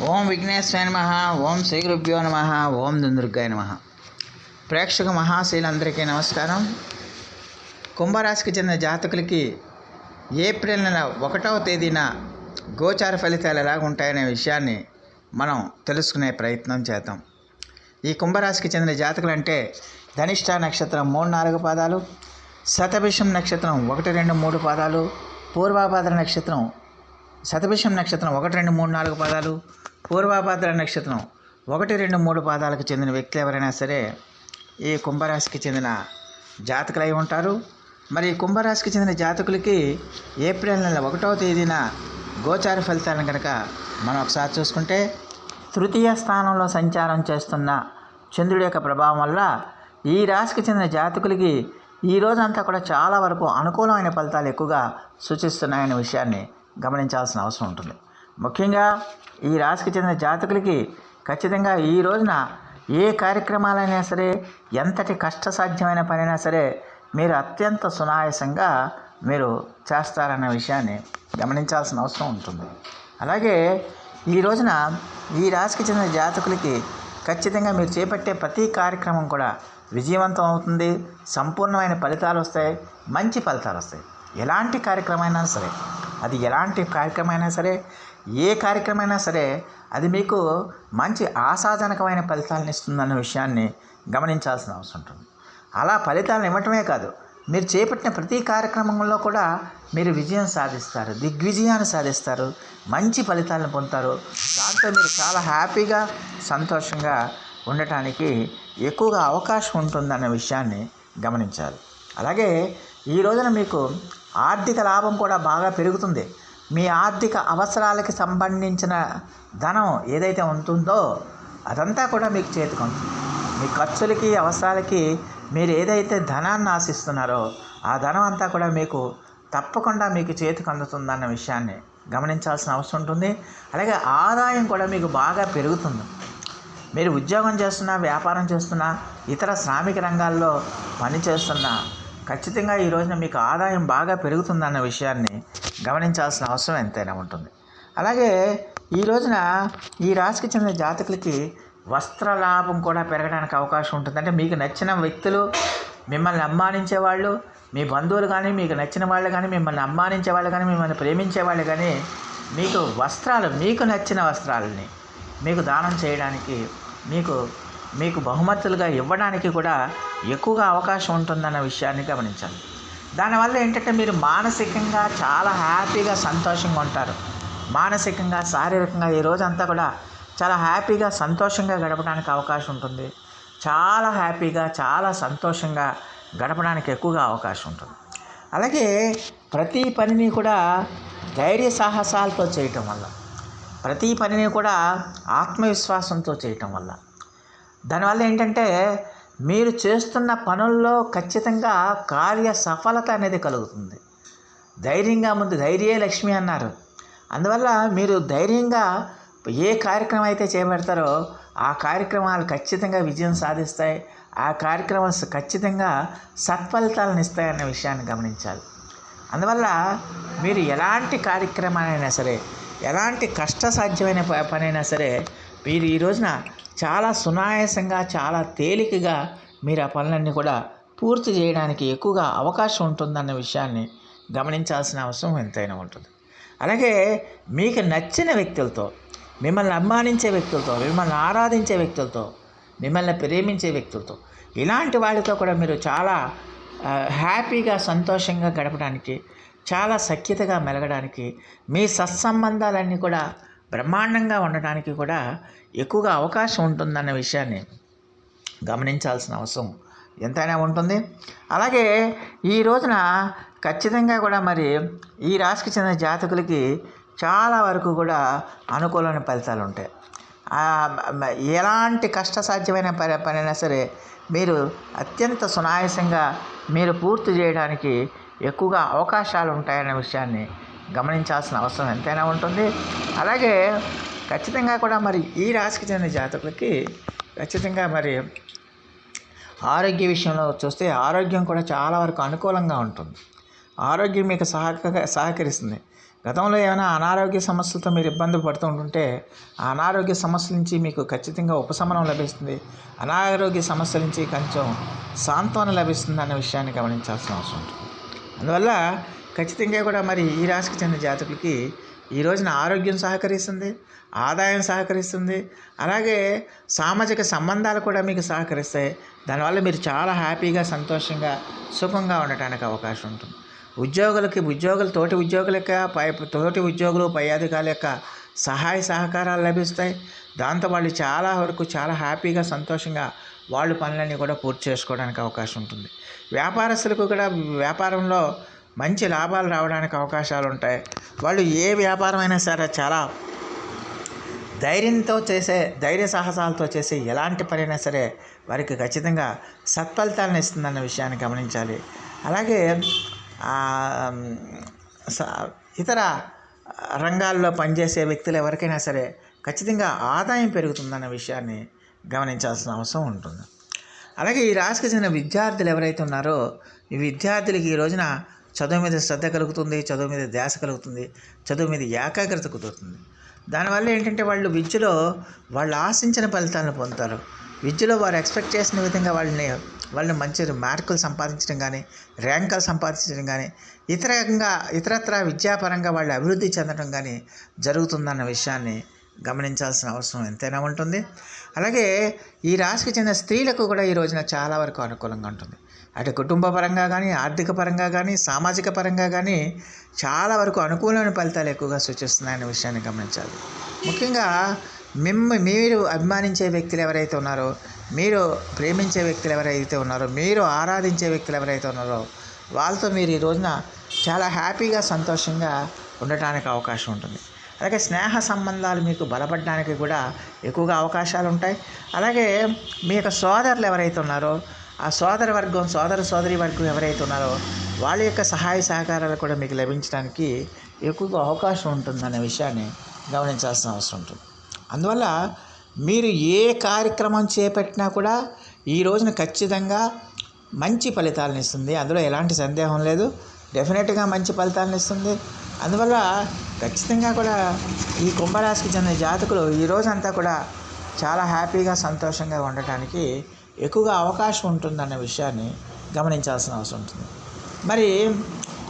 ఓం విఘ్నేశ్వరాయ నమ ఓం శ్రీ గురుభ్యో నమ ఓం దుందుర్గాయ నమ. ప్రేక్షక మహాశీలందరికీ నమస్కారం. కుంభరాశికి చెందిన జాతకులకి ఏప్రిల్ నెల ఒకటవ తేదీన గోచార ఫలితాలు ఎలాగుంటాయనే విషయాన్ని మనం తెలుసుకునే ప్రయత్నం చేద్దాం. ఈ కుంభరాశికి చెందిన జాతకులు అంటే ధనిష్ట నక్షత్రం మూడు నాలుగు పాదాలు శతభిషం నక్షత్రం ఒకటి రెండు మూడు పాదాలు పూర్వాభాద్ర నక్షత్రం శతభిషం నక్షత్రం ఒకటి రెండు మూడు నాలుగు పాదాలు పూర్వాభాద్ర నక్షత్రం ఒకటి రెండు మూడు పాదాలకు చెందిన వ్యక్తులు ఎవరైనా సరే ఈ కుంభరాశికి చెందిన జాతకులు అయి ఉంటారు. మరి ఈ కుంభరాశికి చెందిన జాతకులకి ఏప్రిల్ నెల ఒకటవ తేదీన గోచార ఫలితాలను కనుక మనం ఒకసారి చూసుకుంటే తృతీయ స్థానంలో సంచారం చేస్తున్న చంద్రుడి యొక్క ప్రభావం వల్ల ఈ రాశికి చెందిన జాతకులకి ఈ రోజంతా కూడా చాలా వరకు అనుకూలమైన ఫలితాలు ఎక్కువగా సూచిస్తున్నాయనే విషయాన్ని గమనించాల్సిన అవసరం ఉంటుంది. ముఖ్యంగా ఈ రాశికి చెందిన జాతకులకి ఖచ్చితంగా ఈ రోజున ఏ కార్యక్రమాలైనా సరే ఎంతటి కష్టసాధ్యమైన పనైనా సరే మీరు అత్యంత సునాయాసంగా మీరు చేస్తారన్న విషయాన్ని గమనించాల్సిన అవసరం ఉంటుంది. అలాగే ఈ రోజున ఈ రాశికి చెందిన జాతకులకి ఖచ్చితంగా మీరు చేపట్టే ప్రతి కార్యక్రమం కూడా విజయవంతం అవుతుంది. సంపూర్ణమైన ఫలితాలు వస్తాయి. మంచి ఫలితాలు వస్తాయి. ఎలాంటి కార్యక్రమం అయినా సరే. అది ఎలాంటి కార్యక్రమమైనా సరే ఏ కార్యక్రమైనా సరే అది మీకు మంచి ఆశాజనకమైన ఫలితాలను ఇస్తుందన్న విషయాన్ని గమనించాల్సిన అవసరం ఉంటుంది. అలా ఫలితాలను ఇవ్వటమే కాదు మీరు చేపట్టిన ప్రతి కార్యక్రమంలో కూడా మీరు విజయం సాధిస్తారు దిగ్విజయాన్ని సాధిస్తారు మంచి ఫలితాలను పొందుతారు. దాంతో మీరు చాలా హ్యాపీగా సంతోషంగా ఉండటానికి ఎక్కువగా అవకాశం ఉంటుందన్న విషయాన్ని గమనించాలి. అలాగే ఈ రోజున మీకు ఆర్థిక లాభం కూడా బాగా పెరుగుతుంది. మీ ఆర్థిక అవసరాలకి సంబంధించిన ధనం ఏదైతే ఉంటుందో అదంతా కూడా మీకు చేతికి ఉంటుంది మీ ఖర్చులకి అవసరాలకి మీరు ఏదైతే ధనాన్ని ఆశిస్తున్నారో ఆ ధనం అంతా కూడా మీకు తప్పకుండా మీకు చేతికి అందుతుందన్న విషయాన్ని గమనించాల్సిన అవసరం ఉంటుంది. అలాగే ఆదాయం కూడా మీకు బాగా పెరుగుతుంది. మీరు ఉద్యోగం చేస్తున్నా వ్యాపారం చేస్తున్నా ఇతర శ్రామిక రంగాల్లో పని చేస్తున్నా ఖచ్చితంగా ఈ రోజున మీకు ఆదాయం బాగా పెరుగుతుందన్న విషయాన్ని గమనించాల్సిన అవసరం ఎంతైనా ఉంటుంది. అలాగే ఈ రోజున ఈ రాశికి చెందిన జాతకులకి వస్త్ర లాభం కూడా పెరగడానికి అవకాశం ఉంటుంది. అంటే మీకు నచ్చిన వ్యక్తులు మిమ్మల్ని అమ్మానించే వాళ్ళు మీ బంధువులు కానీ మీకు నచ్చిన వాళ్ళు కానీ మిమ్మల్ని అమ్మానించే వాళ్ళు కానీ మిమ్మల్ని ప్రేమించే వాళ్ళు కానీ మీకు వస్త్రాలు మీకు నచ్చిన వస్త్రాలని మీకు దానం చేయడానికి మీకు మీకు బహుమతులుగా ఇవ్వడానికి కూడా ఎక్కువగా అవకాశం ఉంటుందన్న విషయాన్ని గమనించాలి. దానివల్ల ఏంటంటే మీరు మానసికంగా చాలా హ్యాపీగా సంతోషంగా ఉంటారు. మానసికంగా శారీరకంగా ఈ రోజంతా కూడా చాలా హ్యాపీగా సంతోషంగా గడపడానికి అవకాశం ఉంటుంది. చాలా హ్యాపీగా చాలా సంతోషంగా గడపడానికి ఎక్కువగా అవకాశం ఉంటుంది. అలాగే ప్రతి పనిని కూడా ధైర్య సాహసాలతో చేయటం వల్ల ప్రతి పనిని కూడా ఆత్మవిశ్వాసంతో చేయటం వల్ల. దానివల్ల ఏంటంటే మీరు చేస్తున్న పనుల్లో ఖచ్చితంగా కార్య సఫలత అనేది కలుగుతుంది. ధైర్యంగా ముందు ధైర్యే లక్ష్మి అన్నారు. అందువల్ల మీరు ధైర్యంగా ఏ కార్యక్రమం అయితే చేపడతారో ఆ కార్యక్రమాలు ఖచ్చితంగా విజయం సాధిస్తాయి. ఆ కార్యక్రమం ఖచ్చితంగా సత్ఫలితాలను ఇస్తాయన్న విషయాన్ని గమనించాలి. అందువల్ల మీరు ఎలాంటి కార్యక్రమాలైనా సరే ఎలాంటి కష్టసాధ్యమైన ప- పనైనా సరే మీరు ఈ రోజున చాలా సునాయాసంగా చాలా తేలికగా మీరు ఆ పనులన్నీ కూడా పూర్తి చేయడానికి ఎక్కువగా అవకాశం ఉంటుందన్న విషయాన్ని గమనించాల్సిన అవసరం ఎంతైనా ఉంటుంది. అలాగే మీకు నచ్చిన వ్యక్తులతో మిమ్మల్ని అభిమానించే వ్యక్తులతో మిమ్మల్ని ఆరాధించే వ్యక్తులతో మిమ్మల్ని ప్రేమించే వ్యక్తులతో ఇలాంటి వాళ్ళతో కూడా మీరు చాలా హ్యాపీగా సంతోషంగా గడపడానికి చాలా సఖ్యతగా మెలగడానికి మీ సత్సంబంధాలన్నీ కూడా బ్రహ్మాండంగా ఉండడానికి కూడా ఎక్కువగా అవకాశం ఉంటుందన్న విషయాన్ని గమనించాల్సిన అవసరం ఎంతైనా ఉంటుంది. అలాగే ఈ రోజున ఖచ్చితంగా కూడా మరి ఈ రాశికి చెందిన జాతకులకి చాలా వరకు కూడా అనుకూలమైన ఫలితాలు ఉంటాయి. ఎలాంటి కష్టసాధ్యమైన పని పనైనా సరే మీరు అత్యంత సునాయాసంగా మీరు పూర్తి చేయడానికి ఎక్కువగా అవకాశాలు ఉంటాయనే విషయాన్ని గమనించాల్సిన అవసరం ఎంతైనా ఉంటుంది. అలాగే ఖచ్చితంగా కూడా మరి ఈ రాశికి చెందిన జాతకులకి ఖచ్చితంగా మరి ఆరోగ్య విషయంలో చూస్తే ఆరోగ్యం కూడా చాలా వరకు అనుకూలంగా ఉంటుంది. ఆరోగ్యం మీకు సహక సహకరిస్తుంది. గతంలో ఏమైనా అనారోగ్య సమస్యలతో మీరు ఇబ్బంది పడుతూ ఉంటుంటే ఆ అనారోగ్య సమస్యల నుంచి మీకు ఖచ్చితంగా ఉపశమనం లభిస్తుంది. అనారోగ్య సమస్యల నుంచి కొంచెం సాంత్వన లభిస్తుంది అనే విషయాన్ని గమనించాల్సిన అవసరం ఉంటుంది. అందువల్ల ఖచ్చితంగా కూడా మరి ఈ రాశికి చెందిన జాతకులకి ఈ రోజున ఆరోగ్యం సహకరిస్తుంది ఆదాయం సహకరిస్తుంది అలాగే సామాజిక సంబంధాలు కూడా మీకు సహకరిస్తాయి. దానివల్ల మీరు చాలా హ్యాపీగా సంతోషంగా సుఖంగా ఉండటానికి అవకాశం ఉంటుంది. ఉద్యోగులకి ఉద్యోగులు తోటి ఉద్యోగుల యొక్క పై తోటి ఉద్యోగులు పై అధికారుల యొక్క సహాయ సహకారాలు లభిస్తాయి. దాంతో వాళ్ళు చాలా వరకు చాలా హ్యాపీగా సంతోషంగా వాళ్ళు పనులన్నీ కూడా పూర్తి చేసుకోవడానికి అవకాశం ఉంటుంది. వ్యాపారస్తులకు కూడా వ్యాపారంలో మంచి లాభాలు రావడానికి అవకాశాలు ఉంటాయి వాళ్ళు ఏ వ్యాపారం అయినా సరే చాలా ధైర్యంతో చేసే ధైర్య సాహసాలతో చేసే ఎలాంటి పనైనా సరే వారికి ఖచ్చితంగా సత్ఫలితాలను ఇస్తుందన్న విషయాన్ని గమనించాలి. అలాగే స- ఇతర రంగాల్లో పనిచేసే వ్యక్తులు ఎవరికైనా సరే ఖచ్చితంగా ఆదాయం పెరుగుతుందన్న విషయాన్ని గమనించాల్సిన అవసరం ఉంటుంది. అలాగే ఈ రాశికి చెందిన విద్యార్థులు ఎవరైతే ఉన్నారో ఈ విద్యార్థులకి ఈ రోజున చదువు మీద శ్రద్ధ కలుగుతుంది చదువు మీద ధ్యాస కలుగుతుంది చదువు మీద ఏకాగ్రత కుదురుతుంది. దానివల్ల ఏంటంటే వాళ్ళు విద్యలో వాళ్ళు ఆశించిన ఫలితాలను పొందుతారు. విద్యలో వారు ఎక్స్పెక్ట్ చేసిన విధంగా వాళ్ళని వాళ్ళని మంచి మార్కులు సంపాదించడం కానీ ర్యాంకులు సంపాదించడం కానీ ఇతరంగా ఇతరత్ర విద్యాపరంగా వాళ్ళు అభివృద్ధి చెందడం కానీ జరుగుతుందన్న విషయాన్ని గమనించాల్సిన అవసరం ఎంతైనా ఉంటుంది. అలాగే ఈ రాశికి చెందిన స్త్రీలకు కూడా ఈ రోజున చాలా వరకు అనుకూలంగా ఉంటుంది. అటు కుటుంబ పరంగా కానీ ఆర్థిక పరంగా కానీ సామాజిక పరంగా కానీ చాలా వరకు అనుకూలమైన ఫలితాలు ఎక్కువగా సూచిస్తున్నాయనే విషయాన్ని గమనించాలి. ముఖ్యంగా మిమ్మ మీరు అభిమానించే వ్యక్తులు ఎవరైతే ఉన్నారో మీరు ప్రేమించే వ్యక్తులు ఎవరైతే ఉన్నారో మీరు ఆరాధించే వ్యక్తులు ఎవరైతే ఉన్నారో వాళ్ళతో మీరు ఈ రోజున చాలా హ్యాపీగా సంతోషంగా ఉండటానికి అవకాశం ఉంటుంది. అలాగే స్నేహ సంబంధాలు మీకు బలపడడానికి కూడా ఎక్కువగా అవకాశాలు ఉంటాయి. అలాగే మీ యొక్క సోదరులు ఎవరైతే ఉన్నారో ఆ సోదర వర్గం సోదర సోదరి వర్గం ఎవరైతే ఉన్నారో వాళ్ళ యొక్క సహాయ సహకారాలు కూడా మీకు లభించడానికి ఎక్కువగా అవకాశం ఉంటుందనే విషయాన్ని గమనించాల్సిన అవసరం ఉంటుంది. అందువల్ల మీరు ఏ కార్యక్రమం చేపట్టినా కూడా ఈ రోజున ఖచ్చితంగా మంచి ఫలితాలను ఇస్తుంది. అందులో ఎలాంటి సందేహం లేదు. డెఫినెట్గా మంచి ఫలితాలను ఇస్తుంది. అందువల్ల ఖచ్చితంగా కూడా ఈ కుంభరాశికి చెందిన జాతకులు ఈ రోజంతా కూడా చాలా హ్యాపీగా సంతోషంగా ఉండటానికి ఎక్కువగా అవకాశం ఉంటుందన్న విషయాన్ని గమనించాల్సిన అవసరం ఉంటుంది. మరి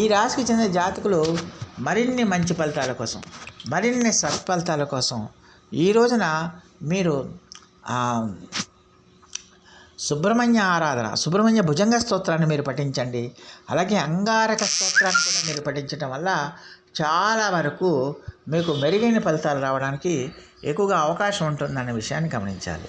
ఈ రాశికి చెందిన జాతకులు మరిన్ని మంచి ఫలితాల కోసం మరిన్ని సత్ఫలితాల కోసం ఈ రోజున మీరు సుబ్రహ్మణ్య ఆరాధన సుబ్రహ్మణ్య భుజంగ స్తోత్రాన్ని మీరు పఠించండి. అలాగే అంగారక స్తోత్రాన్ని కూడా మీరు పఠించడం వల్ల చాలా వరకు మీకు మెరుగైన ఫలితాలు రావడానికి ఎక్కువగా అవకాశం ఉంటుందనే విషయాన్ని గమనించాలి.